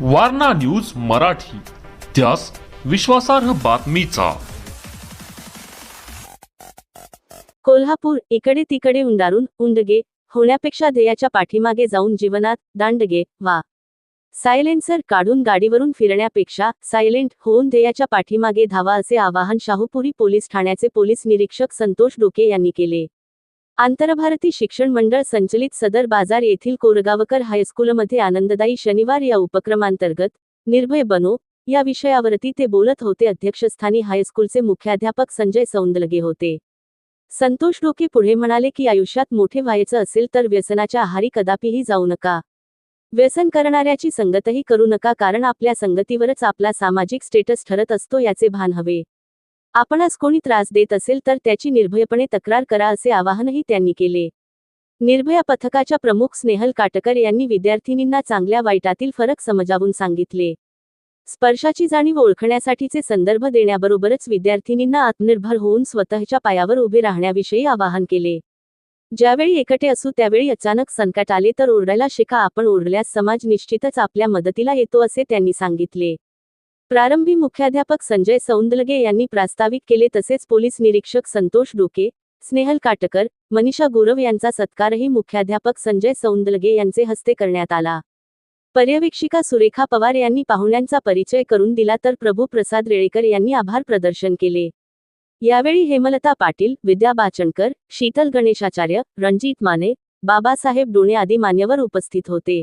Warna news Marathi. त्यास विश्वासार्ह बातमीचा. कोल्हापूर इकडे तिकडे उंडारून उंडगे होण्यापेक्षा ध्येयाच्या पाठीमागे जाऊन जीवनात दांडगे वा. सायलेन्सर काढून गाडीवरून फिरण्यापेक्षा सायलेंट होऊन ध्येयाच्या पाठीमागे धावा असे आवाहन शाहूपुरी पोलीस ठाण्याचे पोलीस निरीक्षक संतोष डोके यांनी केले. आंतरभारती शिक्षण मंडळ संचलित सदर बाजार येथील कोरगावकर हायस्कूलमध्ये आनंददायी शनिवार या उपक्रमांतर्गत निर्भय बनो या विषयावरती ते बोलत होते. अध्यक्षस्थानी हायस्कूलचे मुख्याध्यापक संजय सौंदलगे होते. संतोष डोके पुढे म्हणाले की आयुष्यात मोठे व्हायचं असेल तर व्यसनाच्या आहारी कदापिही जाऊ नका. व्यसन करणाऱ्याची संगतही करू नका कारण आपल्या संगतीवरच आपला सामाजिक स्टेटस ठरत असतो याचे भान हवे. आपणास कोणी त्रास देत असेल तर त्याची निर्भयपणे तक्रार करा असे आवाहनही त्यांनी केले. निर्भया पथकाच्या प्रमुख स्नेहल काटकर यांनी विद्यार्थिनींना चांगल्या वाईटातील फरक समजावून सांगितले. स्पर्शाची जाणीव ओळखण्यासाठीचे संदर्भ देण्याबरोबरच विद्यार्थिनींना आत्मनिर्भर होऊन स्वतःच्या पायावर उभे राहण्याविषयी आवाहन केले. ज्यावेळी एकटे असू त्यावेळी अचानक संकट आले तर ओरडायला शिका आपण ओरडल्यास समाज निश्चितच आपल्या मदतीला येतो असे त्यांनी सांगितले. प्रारंभी मुख्याध्यापक संजय सौंदलगे यांनी प्रास्ताविक केले तसेच पोलीस निरीक्षक संतोष डोके स्नेहल काटकर मनीषा गुरव यांचा सत्कारही मुख्याध्यापक संजय सौंदलगे यांचे हस्ते करण्यात आला. पर्यवेक्षिका सुरेखा पवार यांनी पाहुण्यांचा परिचय करून दिला तर प्रभू प्रसाद रेळेकर यांनी आभार प्रदर्शन केले. यावेळी हेमलता पाटील विद्या बाचणकर शीतल गणेशाचार्य रणजित माने बाबासाहेब डोणे आदी मान्यवर उपस्थित होते.